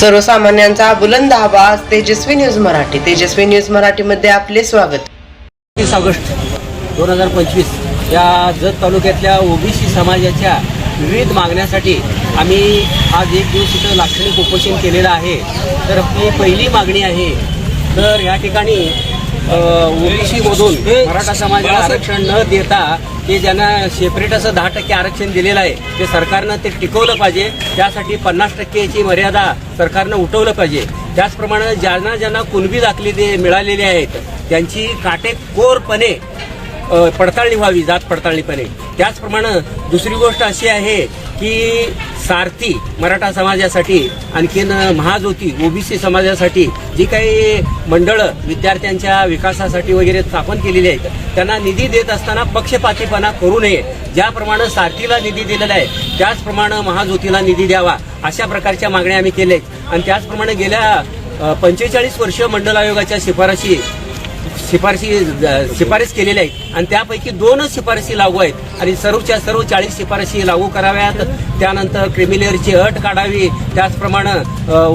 सर्वसामान्यांचा बुलंद आवाज तेजस्वी न्यूज मराठी. तेजस्वी न्यूज मराठीमध्ये आपले स्वागत. तीस ऑगस्ट दोन हजार पंचवीस या जत तालुक्यातल्या ओबीसी समाजाच्या विविध मागण्यासाठी आम्ही आज एक दिवस इथं लाक्षणिक उपोषण केलेलं आहे. तर आपली पहिली मागणी आहे. तर या ठिकाणी ओबीसीमधून मराठा समाजाला आरक्षण न देता ते ज्यांना सेपरेट असं दहा टक्के आरक्षण दिलेलं आहे ते सरकारनं ते टिकवलं पाहिजे. त्यासाठी पन्नास टक्केची मर्यादा सरकारनं उठवलं पाहिजे. त्याचप्रमाणे ज्यांना ज्यांना कुणबी दाखली ते मिळालेले आहेत त्यांची काटेकोरपणे पडताळणी व्हावी जात पडताळणीपणे. त्याचप्रमाणे दुसरी गोष्ट अशी आहे की सारथी मराठा समाजासाठी आणखीन महाज्योती ओबीसी समाजासाठी जी काही मंडळं विद्यार्थ्यांच्या विकासासाठी वगैरे स्थापन केलेली आहेत त्यांना निधी देत असताना पक्षपातीपणा करू नये. ज्याप्रमाणे सारथीला निधी दिलेला आहे त्याचप्रमाणे महाज्योतीला निधी द्यावा अशा प्रकारच्या मागण्या आम्ही केल्या आहेत. आणि त्याचप्रमाणे गेल्या पंचेचाळीस वर्ष मंडल आयोगाच्या शिफारशी शिफारशी शिफारस केलेल्या आहेत आणि त्यापैकी दोनच शिफारशी लागू आहेत. आणि सर्वच्या सर्व चाळीस शिफारशी लागू कराव्यात. त्यानंतर क्रिमिलेअरची अट काढावी. त्याचप्रमाणे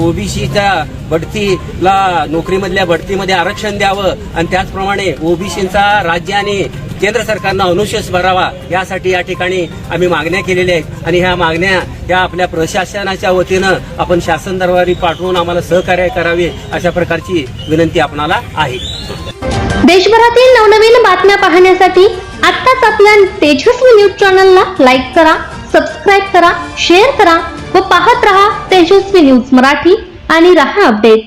ओबीसीच्या बढतीला नोकरीमधल्या बढतीमध्ये आरक्षण द्यावं. आणि त्याचप्रमाणे ओबीसीचा राज्य आणि केंद्र सरकारनं अनुशेष भरावा यासाठी या ठिकाणी आम्ही मागण्या केलेल्या आहेत. आणि ह्या मागण्या या आपल्या प्रशासनाच्या वतीनं आपण शासन दरबारी पाठवून आम्हाला सहकार्य करावे अशा प्रकारची विनंती आपणाला आहे. देशभरातील नवनवीन बातम्या पाहण्यासाठी आत्ताच आपल्या तेजस्वी न्यूज चॅनलला लाईक करा सबस्क्राईब करा शेअर करा व पाहत रहा तेजस्वी न्यूज मराठी आणि रहा अपडेट.